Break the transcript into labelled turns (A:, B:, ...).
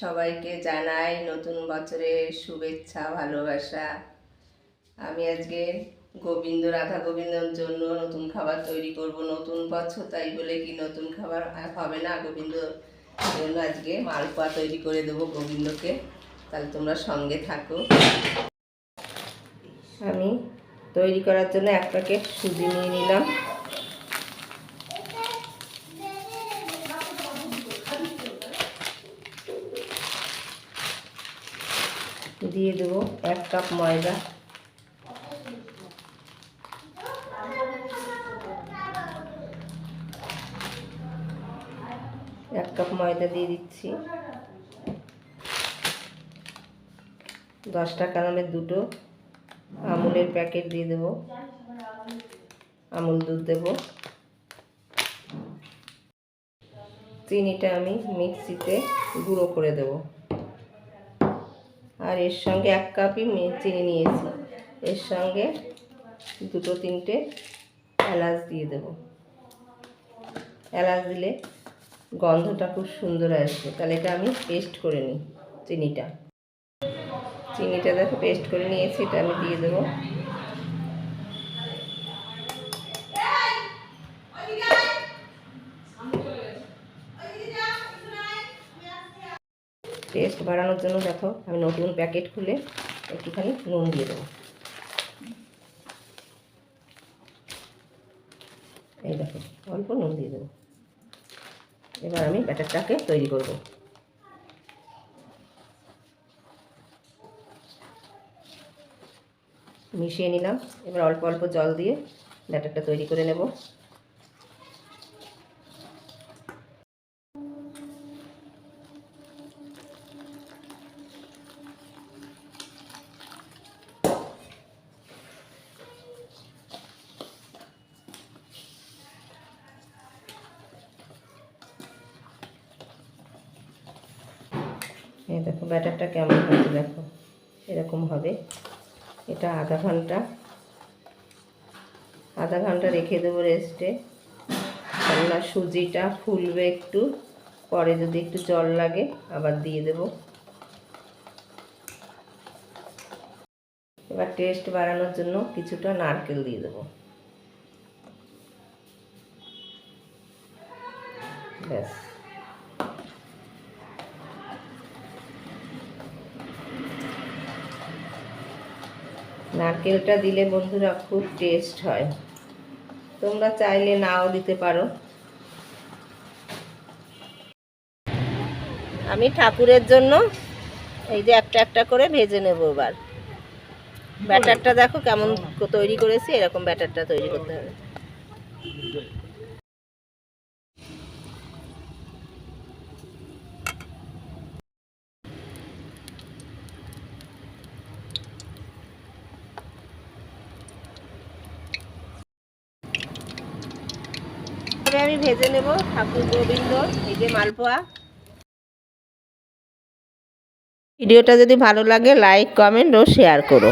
A: সবাইকে জানাই নতুন বছরের শুভেচ্ছা, ভালোবাসা। আমি আজকে গোবিন্দ, রাধা গোবিন্দর জন্য নতুন খাবার তৈরি করব। নতুন বছর তাই বলে কি নতুন খাবার হবে না। গোবিন্দর জন্য আজকে মালপোয়া তৈরি করে দেবো গোবিন্দকে। তাহলে তোমরা সঙ্গে থাকো। আমি তৈরি করার জন্য এক প্যাকেট সুজি নিয়ে নিলাম। দিয়ে দেবো এক কাপ ময়দা। এক কাপ ময়দা দিয়ে দিচ্ছি। দশ টাকা দামের দুটো আমুলের প্যাকেট দিয়ে দেবো। আমুল দুধ দেবো। চিনিটা আমি মিক্সিতে গুঁড়ো করে দেবো। আর এর সঙ্গে এক কাপই চিনি নিয়েছি এর সঙ্গে দুটো তিনটে এলাচ দিয়ে দেব। এলাচ দিলে গন্ধটা খুব সুন্দর আসবে। তাহলে এটা আমি পেস্ট করে নিই চিনিটা। চিনিটা দেখো পেস্ট করে নিয়েছি, এটা আমি দিয়ে দেবো। টেস্ট বাড়ানোর জন্য দেখো, আমি নতুন প্যাকেট খুলে একটুখানি নুন দিয়ে দেবো। এই দেখো, অল্প নুন দিয়ে দেবো। এবার আমি ব্যাটারটাকে তৈরি করব। মিশিয়ে নিলাম, এবার অল্প অল্প জল দিয়ে ব্যাটারটা তৈরি করে নেব। এই দেখো, ব্যাটারটা কেমন হয়েছে দেখো? এরকম হবে। এটা আধা ঘণ্টা। আধা ঘণ্টা রেখে দেবো রেস্টে। কেননা সুজিটা ফুলবে একটু। পরে যদি একটু জল লাগে, আবার দিয়ে দেব। এবার টেস্ট বাড়ানোর জন্য কিছুটা নারকেল দিয়ে দেবো। ব্যাস। নারকেলটা দিলে বন্ধুরা খুব টেস্ট হয়। তোমরা চাইলে নাও দিতে পারো। আমি ঠাকুরের জন্য এই যে একটা একটা করে ভেজে নেব এবার। ব্যাটারটা দেখো কেমন তৈরি করেছি, এরকম ব্যাটারটা তৈরি করতে হবে। তবে আমি ভেজে নেব ঠাকুর গোবিন্দ, এই যে মালপোয়া। ভিডিওটা যদি ভালো লাগে লাইক কমেন্ট ও শেয়ার করো।